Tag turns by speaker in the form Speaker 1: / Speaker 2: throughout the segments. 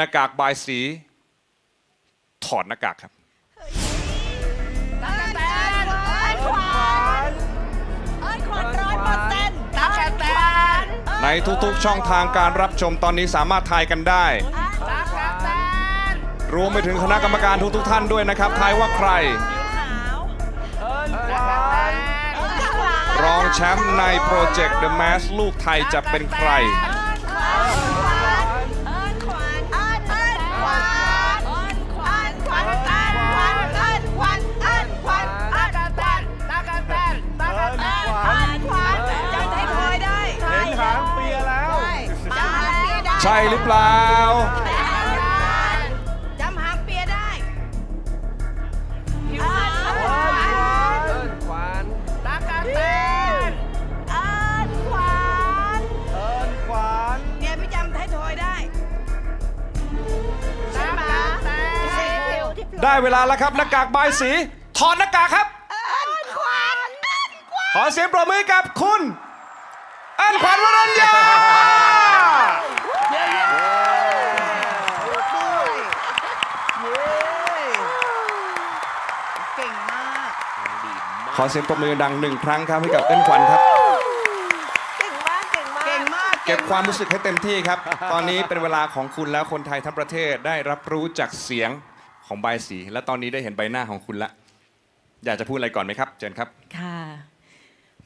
Speaker 1: หน้ากากบายสี ถอดหน้ากากครับ
Speaker 2: ตั๊กแตนเอิ้นขวัญเอิ้นขวัญร้อยเปอร์เซ็นต์ตั๊กแตน
Speaker 1: ในทุกๆช่องทางการรับชมตอนนี้สามารถทายกันได้
Speaker 2: ตั๊กแตน
Speaker 1: รวมไปถึงคณะกรรมการทุกๆท่านด้วยนะครับทายว่าใคร
Speaker 2: ตั๊กแตน
Speaker 1: รองแชมป์ในโปรเจกต์ The Mask ลูกไทยจะเป็นใคร ใช่หรือเปล่า
Speaker 2: จำหางเปียได้ผิวขาว
Speaker 3: เอิ้นขวัญ
Speaker 2: ตากาแตนเอิ้นขวัญ
Speaker 3: เอิ้นขวัญ
Speaker 2: เนี่ยพี่จำไทยทอยได้ใช่ไหมสีผิวที่
Speaker 1: ได้เวลาแล้วครับหน้ากากบายสีถอดหน้ากากครับ
Speaker 2: เอิ้นขวัญเอิ้นขวัญ
Speaker 1: ขอเสียงปรบมือให้กับคุณ อันขวัญวรัญญา ขอเสียงปรบมือดังหนึ่งครั้งครับให้กับเอิ้นขวัญครับ
Speaker 2: เก่งมากเก่งมากเก่งมาก
Speaker 1: เก็บความรู้สึกให้เต็มที่ครับ ตอนนี้เป็นเวลาของคุณแล้วคนไทยทั้งประเทศได้รับรู้จากเสียงของบายสี และตอนนี้ได้เห็นใบหน้าของคุณละอยากจะพูดอะไรก่อนไหมครับเจนครับ
Speaker 4: ค่ะ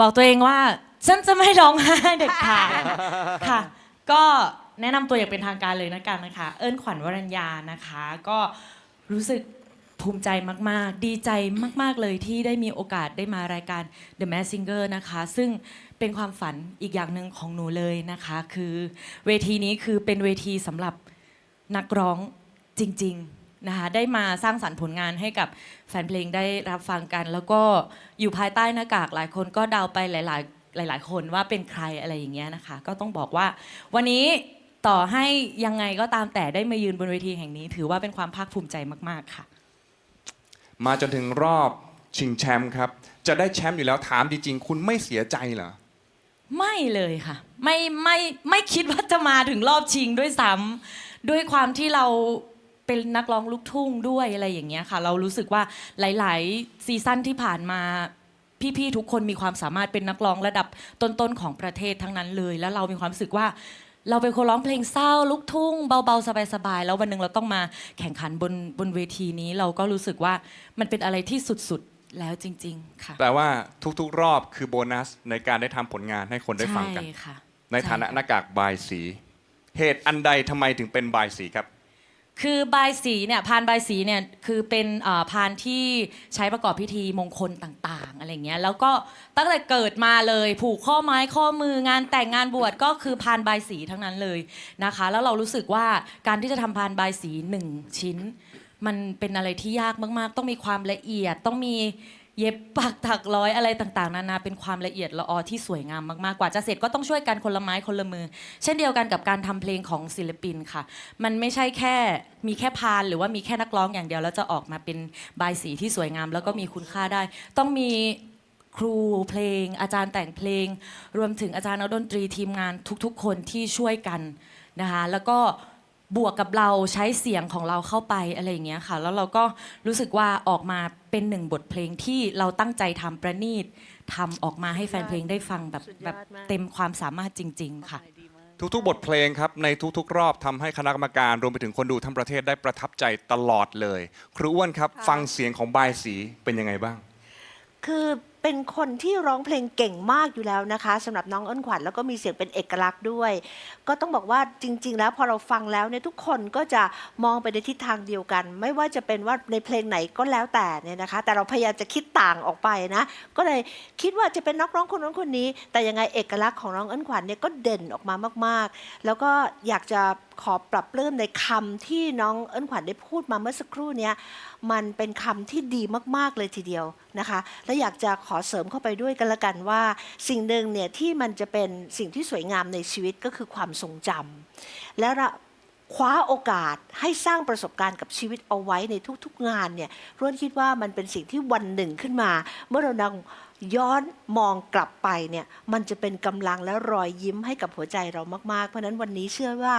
Speaker 4: บอกตัวเองว่า ฉันจะไม่ร้องไห้เด็ดขาดค่ะ ก็แนะนำตัวอย่างเป็นทางการเลยนะกันนะคะ เอิ้นขวัญวรัญญานะคะ ก็รู้สึก ภูมิใจมาก ๆ ดีใจมาก ๆ เลยที่ได้มีโอกาสได้มารายการ The Mask Singer นะคะ ซึ่งเป็นความฝันอีกอย่างหนึ่งของหนูเลยนะคะ คือเวทีนี้คือเป็นเวทีสำหรับนักร้องจริง ๆ นะคะ ได้มาสร้างสรรค์ผลงานให้กับแฟนเพลงได้รับฟังกัน แล้วก็อยู่ภายใต้หน้ากากหลายคนก็เดาไปหลาย ๆหลาย ๆ คนว่าเป็นใครอะไรอย่างเงี้ยนะคะ ก็ต้องบอกว่า วันนี้ต่อให้ยังไงก็ตามแต่ได้มายืนบนเวทีแห่งนี้ ถือว่าเป็นความภาคภูมิใจมาก ๆ ค่ะ
Speaker 1: มาจนถึงรอบชิงแชมป์ครับ จะได้แชมป์อยู่แล้วถามจริงๆ คุณไม่เสียใจเหรอ
Speaker 4: ไม่เลยค่ะ ไม่ไม่ไม่คิดว่าจะมาถึงรอบชิงด้วยซ้ำด้วยความที่เราเป็นนักร้องลูกทุ่งด้วยอะไรอย่างเงี้ยค่ะ เรารู้สึกว่าหลาย ๆ ซีซั่นที่ผ่านมา พี่ ๆ ทุกคนมีความสามารถเป็นนักร้องระดับต้น ๆ ของประเทศทั้งนั้นเลย แล้วเรามีความรู้สึกว่า เราเป็นคนร้องเพลงเศร้าลูกทุ่งเบาๆ สบายๆ แล้ววันหนึ่งเราต้องมาแข่งขันบนบนเวทีนี้เราก็รู้สึกว่ามันเป็นอะไรที่สุดๆ แล้วจริง ๆ ค่ะ
Speaker 1: แต่ว่าทุกๆ รอบคือโบนัสในการได้ทำผลงานให้คนได้ฟังกัน
Speaker 4: ใช่ค่ะ
Speaker 1: ในฐานะ
Speaker 4: ช่ค่
Speaker 1: หน้ากากบายสี เหตุอันใดทำไมถึงเป็นบายสีครับ
Speaker 4: คือบายสีเนี่ยพานบายสีเนี่ยคือเป็นเอ่อพานที่ใช้ประกอบพิธีมงคลต่างๆอะไรเงี้ยแล้วก็ตั้งแต่เกิดมาเลยผูกข้อไม้ข้อมืองานแต่งงานบวชก็คือพานบายสีทั้งนั้นเลยนะคะ แล้วเรารู้สึกว่าการที่จะทำพานบายสีหนึ่งชิ้น มันเป็นอะไรที่ยากมากๆ ต้องมีความละเอียดต้องมี เย็บปักถักร้อยอะไรต่างๆ นานาเป็นความละเอียดละออที่สวยงามมากๆกว่าจะเสร็จก็ต้องช่วยกันคนละไม้คนละมือ เช่นเดียวกันกับการทำเพลงของศิลปินค่ะ มันไม่ใช่แค่มีแค่พานหรือว่ามีแค่นักร้องอย่างเดียวแล้วจะออกมาเป็นบายสีที่สวยงาม แล้วก็มีคุณค่าได้ ต้องมีครูเพลง อาจารย์แต่งเพลง รวมถึงอาจารย์นักดนตรีทีมงานทุกๆ คนที่ช่วยกันนะคะแล้วก็ บวกกับเราใช้เสียงของเราเข้าไปอะไรอย่างเงี้ยค่ะ แล้วเราก็รู้สึกว่าออกมาเป็นหนึ่งบทเพลงที่เราตั้งใจทำประณีตทำออกมาให้แฟนเพลงได้ฟังแบบแบบเต็มความสามารถจริง ๆ ค่ะ
Speaker 1: ทุกๆ บทเพลงครับในทุกๆ รอบทำให้คณะกรรมการรวมไปถึงคนดูทั้งประเทศได้ประทับใจตลอดเลย ครูอ้วนครับ ฟังเสียงของบายสีเป็นยังไงบ้าง
Speaker 5: คือเป็นคนที่ร้องเพลงเก่งมากอยู่แล้วนะคะสำหรับน้องเอิญขวัญแล้วก็มีเสียงเป็นเอกลักษณ์ด้วย ก็ต้องบอกว่าจริง ๆ แล้วพอเราฟังแล้วเนี่ยทุกคนก็จะมองไปในทิศทางเดียวกัน ไม่ว่าจะเป็นว่าในเพลงไหนก็แล้วแต่เนี่ยนะคะ แต่เราพยายามจะคิดต่างออกไปนะ ก็เลยคิดว่าจะเป็นนักร้องคนนั้นคนนี้ แต่ยังไงเอกลักษณ์ของน้องเอิญขวัญเนี่ยก็เด่นออกมามาก ๆ แล้วก็อยากจะขอปรับเริ่มในคำที่น้องเอิญขวัญได้พูดมาเมื่อสักครู่เนี้ยมันเป็นคำที่ดีมาก ๆเลยทีเดียวนะคะ และอยากจะขขอเสริมเข้าไปด้วยกันละกันว่า สิ่งหนึ่งเนี่ยที่มันจะเป็นสิ่งที่สวยงามในชีวิตก็คือความทรงจำและละคว้าโอกาสให้สร้างประสบการณ์กับชีวิตเอาไว้ในทุกๆงานเนี่ยร่วนคิดว่ามันเป็นสิ่งที่วันหนึ่งขึ้นมา เมื่อเรานังย้อนมองกลับไปเนี่ยมันจะเป็นกำลังและรอยยิ้มให้กับหัวใจเรามากๆ เพราะนั้นวันนี้เชื่อว่า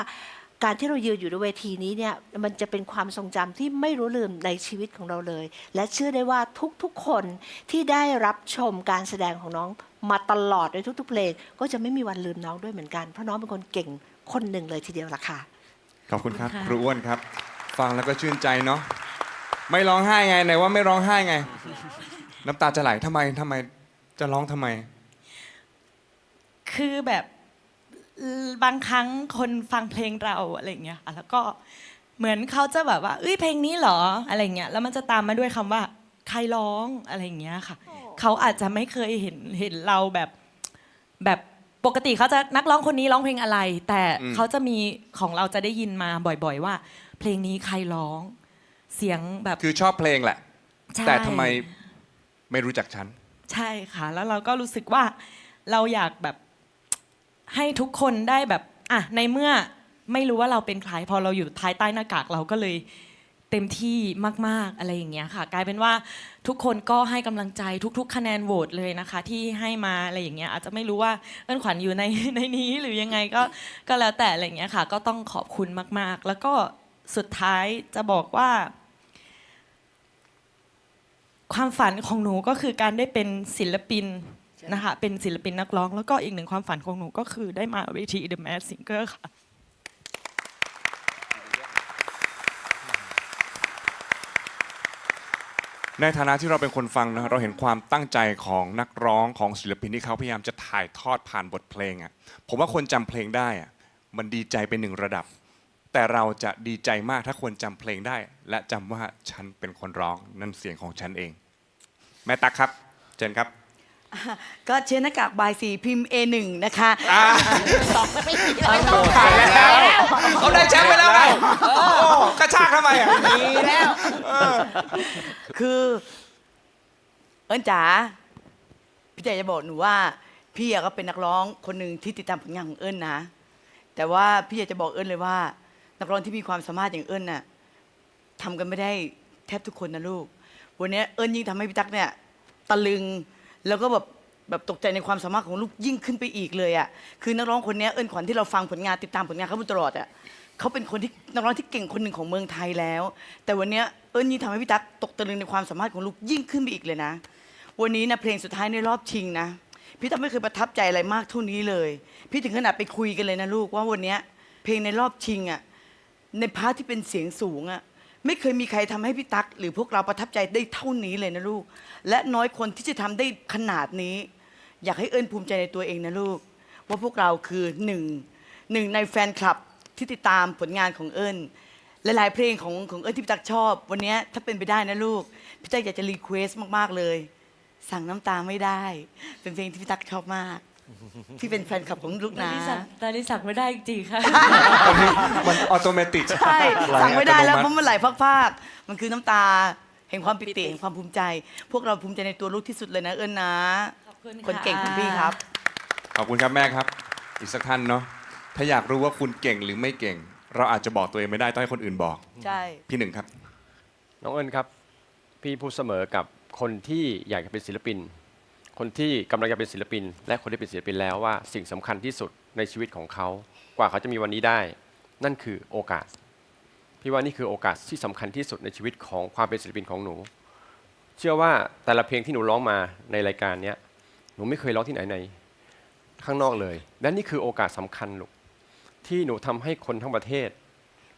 Speaker 5: การที่เรายืนอยู่ในเวทีนี้เนี่ยมันจะเป็นความทรงจำที่ไม่รู้ลืมในชีวิตของเราเลย และเชื่อได้ว่าทุกๆคนที่ได้รับชมการแสดงของน้องมาตลอดในทุกๆเพลงก็จะไม่มีวันลืมน้องด้วยเหมือนกันเพราะน้องเป็นคนเก่งคนหนึ่งเลยทีเดียวล่ะค่ะ
Speaker 1: ขอบคุณครับ
Speaker 4: ขอบคุณค่ะ
Speaker 1: ครูอ้วนครับ ฟังแล้วก็ชื่นใจเนาะไม่ร้องไห้ไงไหนว่าไม่ร้องไห้ไง น้ำตาจะไหลทำไมทำไมจะร้องทำไม
Speaker 4: คือแบบเอ่อ บางครั้งคนฟังเพลงเราอะไรอย่างเงี้ยค่ะแล้วก็เหมือนเขาจะแบบว่าเอ้ยเพลงนี้เหรออะไรเงี้ยแล้วมันจะตามมาด้วยคำว่าใครร้องอะไรอย่างเงี้ยค่ะเขาอาจจะไม่เคยเห็นเห็นเราแบบแบบปกติเขาจะนักร้องคนนี้ร้องเพลงอะไร แต่
Speaker 1: อืม
Speaker 4: เขาจะมีของเราจะได้ยินมาบ่อยๆว่า เพลงนี้ใครร้อง เสียงแบบ
Speaker 1: คือชอบเพลงแหละ
Speaker 4: ใช่
Speaker 1: แต่ทำไมไม่รู้จักฉัน
Speaker 4: ใช่ค่ะ แล้วเราก็รู้สึกว่าเราอยากแบบ ให้ทุกคนได้แบบอะในเมื่อไม่รู้ว่าเราเป็นใครพอเราอยู่ภายใต้หน้ากากเราก็เลยเต็มที่มาก ๆ อะไรอย่างเงี้ยค่ะ กลายเป็นว่าทุกคนก็ให้กำลังใจทุก ๆ คะแนนโหวตเลยนะคะ ที่ให้มาอะไรอย่างเงี้ยอาจจะไม่รู้ว่าเอิ้นขวัญอยู่ในในนี้หรือยังไงก็ก็แล้วแต่อะไรอย่างเงี้ยค่ะ ก็ต้องขอบคุณมาก ๆ แล้วก็สุดท้ายจะบอกว่า ความฝันของหนูก็คือการได้เป็นศิลปิน นะคะเป็นศิลปินนักร้อง แล้วก็อีกหนึ่งความฝันของหนูก็คือได้มาเวที The Mask Singer ค่ะ
Speaker 1: ในฐานะที่เราเป็นคนฟังนะเราเห็นความตั้งใจของนักร้องของศิลปินที่เขาพยายามจะถ่ายทอดผ่านบทเพลงอะผมว่าคนจำเพลงได้อะมันดีใจเป็นหนึ่งระดับ แต่เราจะดีใจมากถ้าคนจำเพลงได้ และจำว่าฉันเป็นคนร้องนั่นเสียงของฉันเอง แม่ตั๊กครับเชิญครับ
Speaker 6: ก็เชื้อหน้ากากบายสีพิมพ์ A1 นะคะ
Speaker 1: เขาได้แชมป์ไปแล้วไงโอ้กระชากทำไมอะ
Speaker 6: ดีแล้ว คือ เอิญจ๋าพี่จ๋าจะบอกหนูว่า พี่อะก็เป็นนักร้องคนหนึ่งที่ติดตามผลงานของเอิญนะ แต่ว่าพี่อยากจะบอกเอิญเลยว่า นักร้องที่มีความสามารถอย่างเอิญน่ะทำกันไม่ได้แทบทุกคนนะลูก วันนี้เอิญยิ่งทำให้พี่ตั๊กเนี่ยตะลึง แล้วก็แบบแบบตกใจในความสามารถของลูกยิ่งขึ้นไปอีกเลยอะคือนักร้องคนนี้เอิญขวัญที่เราฟังผลงานติดตามผลงานเขามาตลอดอะเขาเป็นคนที่นักร้องที่เก่งคนหนึ่งของเมืองไทยแล้ว แต่วันนี้เอิญยิ่งทำให้พี่ตั๊กตกตะลึงในความสามารถของลูกยิ่งขึ้นไปอีกเลยนะ วันนี้นะเพลงสุดท้ายในรอบชิงนะพี่ตั๊กไม่เคยประทับใจอะไรมากเท่านี้เลย พี่ถึงขนาดไปคุยกันเลยนะลูกว่าวันนี้เพลงในรอบชิงอะในพาร์ทที่เป็นเสียงสูงอะ ไม่เคยมีใครทำให้พี่ตั๊กหรือพวกเราประทับใจได้เท่านี้เลยนะลูก และน้อยคนที่จะทำได้ขนาดนี้ อยากให้เอิญภูมิใจในตัวเองนะลูก ว่าพวกเราคือหนึ่งหนึ่งในแฟนคลับที่ติดตามผลงานของเอิญหลายๆเพลงของของเอิญที่พี่ตั๊กชอบ วันนี้ถ้าเป็นไปได้นะลูก พี่ตั๊กอยากจะรีเควสต์มากๆเลย สั่งน้ำตาไม่ได้ เป็นเพลงที่พี่ตั๊กชอบมาก ที่เป็นแฟนคลับของลูก
Speaker 4: ตอน
Speaker 6: นะ
Speaker 4: นี้สั่งตอนนี้สั่งไม่ได้จริงๆค่ะ
Speaker 1: มันออโตเมติก
Speaker 6: ใช่ สั่งไม่ได้แล้ว
Speaker 1: อัตโนมัติ
Speaker 6: เพราะมันไหลพากๆ มันคือน้ำตาแห่งความปิติแห่งความภูมิใจ พวกเราภูมิใจในตัวลูกที่สุดเลยนะเอิญนะ
Speaker 4: ขอบคุณค่ะ
Speaker 6: คนเก่งของพี่ครับ
Speaker 1: ขอบคุณครับแม่ครับ อีกสักท่านเนาะถ้าอยากรู้ว่าคุณเก่งหรือไม่เก่ง เราอาจจะบอกตัวเองไม่ได้ต้องให้คนอื่นบอก
Speaker 6: ใช่
Speaker 1: พี่หนึ่งครับ
Speaker 3: น้องเอิญครับ พี่พูดเสมอกับคนที่อยากจะเป็นศิลปิน คนที่กำลังจะเป็นศิลปิน และคนที่เป็นศิลปินแล้วว่าสิ่งสำคัญที่สุดในชีวิตของเขา กว่าเขาจะมีวันนี้ได้ นั่นคือโอกาส พี่ว่านี่คือโอกาสที่สำคัญที่สุดในชีวิตของความเป็นศิลปินของหนู เชื่อว่าแต่ละเพลงที่หนูร้องมาในรายการเนี้ยหนูไม่เคยร้องที่ไหนในข้างนอกเลย และนี่คือโอกาสสำคัญลูกที่หนูทำให้คนทั้งประเทศ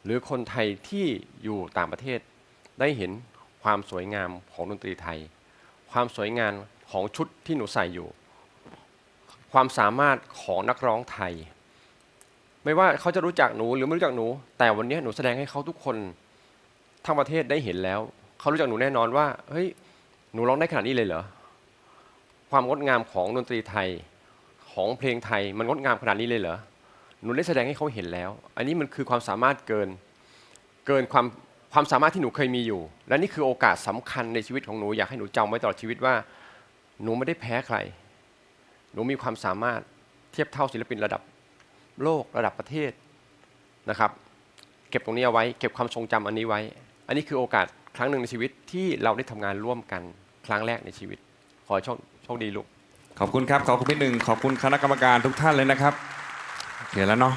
Speaker 3: หรือคนไทยที่อยู่ต่างประเทศ ได้เห็นความสวยงามของดนตรีไทย ความสวยงาม ของชุดที่หนูใส่อยู่ ความสามารถของนักร้องไทย ไม่ว่าเขาจะรู้จักหนูหรือไม่รู้จักหนู แต่วันนี้หนูแสดงให้เขาทุกคนทั้งประเทศได้เห็นแล้ว เขารู้จักหนูแน่นอนว่าเฮ้ยหนูร้องได้ขนาดนี้เลยเหรอความงดงามของดนตรีไทยของเพลงไทยมันงดงามขนาดนี้เลยเหรอหนูได้แสดงให้เขาเห็นแล้ว อันนี้มันคือความสามารถเกินเกินความความสามารถที่หนูเคยมีอยู่ และนี่คือโอกาสสำคัญในชีวิตของหนูอยากให้หนูจำไว้ตลอดชีวิตว่า หนูไม่ได้แพ้ใคร หนูมีความสามารถเทียบเท่าศิลปินระดับโลกระดับประเทศนะครับ เก็บตรงนี้เอาไว้เก็บความทรงจำอันนี้ไว้ อันนี้คือโอกาสครั้งหนึ่งในชีวิตที่เราได้ทำงานร่วมกันครั้งแรกในชีวิต ขอโชคโชคดีลูก
Speaker 1: ขอบคุณครับขอบคุณพี่หนึ่งขอบคุณคณะกรรมการทุกท่านเลยนะครับโอเคแล้วเนาะ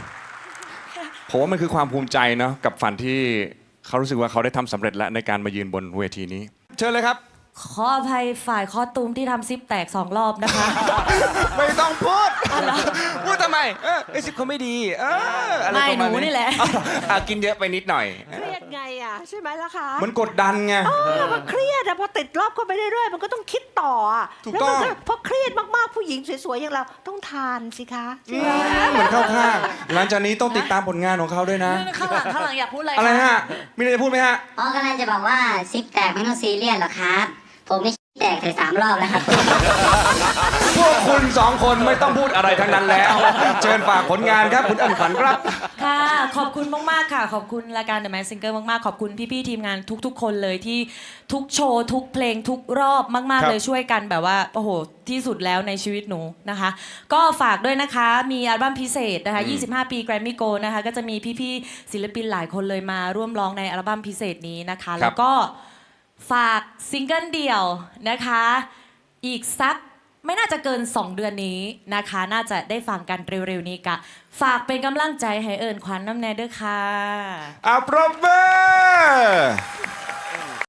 Speaker 1: ผผมว่ามันคือความภูมิใจเนาะกับฝันที่เขารู้สึกว่าเขาได้ทำสำเร็จแล้วในการมายืนบนเวทีนี้ เชิญเลยครับ
Speaker 4: ขออภัยฝ่ายคอสตูมที่ทำซิปแตกสองรอบนะคะ
Speaker 1: ไม่ต้องพูดพูดทำไมเออไอซิปเขาไม่ดีเอออะไร
Speaker 4: ไม่
Speaker 1: ประมาณ
Speaker 4: หนูนี่แหละ
Speaker 1: เอาอะกินเยอะไปนิดหน่อย
Speaker 5: เครียดไงอะ ใช่ไหมล่ะคะ
Speaker 1: มันกดดันไง
Speaker 5: เออมันเครียดอะพอติดรอบเข้าไปเรื่อยๆมันก็ต้องคิดต่ออะ
Speaker 1: ถูก
Speaker 5: แล้ว
Speaker 1: ต้
Speaker 5: มั
Speaker 1: อง
Speaker 5: ก็พอเครียดมากๆผู้หญิงสวยๆอย่างเราต้องทานสิคะใช่ไหม
Speaker 1: เหมือนเข้าข้างหลังจากนี้ต้องติดตามผลงานของเขาด้วยนะ
Speaker 4: ข้างหลังข้างหลังอยากพูดอะไร
Speaker 1: อะไร
Speaker 4: ค
Speaker 1: ฮะมีอะไรจะพูดไหมฮะ
Speaker 7: อ๋อกำลังจะบอกว่าซิปแตกไม่ต้องซีเรียสหรอกครับ ผมนี่แตกถึงสามรอบแล้วครับ
Speaker 1: พวกคุณสองคนไม่ต้องพูดอะไรทั้งนั้นแล้ว เชิญฝากผลงานครับ คุณเอิญขวัญครับ
Speaker 4: ค่ะ ขอบคุณมาก ๆ ค่ะ ขอบคุณรายการ The Man Singer มาก ๆ ขอบคุณพี่ ๆ ทีมงานทุก ๆ คนเลยที่ทุกโชว์ ทุกเพลงทุกรอบมาก
Speaker 1: ครั
Speaker 4: ๆ
Speaker 1: บ
Speaker 4: เลยช่วยกันแบบว่า โอ้โห ที่สุดแล้วในชีวิตหนูนะคะ ก็ฝากด้วยนะคะ มีอัลบั้มพิเศษนะคะ 25 ปี Grammy Go นะคะ ก็จะมีพี่ ๆ ศิลปินหลายคนเลยมาร่วมร้องในอัลบั้มพิเศษนี้นะคะ แล้วก็ ฝากซิงเกิลเดี่ยวนะคะ อีกสักไม่น่าจะเกิน 2 เดือนนี้นะคะ น่าจะได้ฟังกันเร็วๆนี้กะ ฝากเป็นกำลังใจให้เอิญขวัญน้ำแน่ด้วยค่ะ
Speaker 1: อะปรบมือ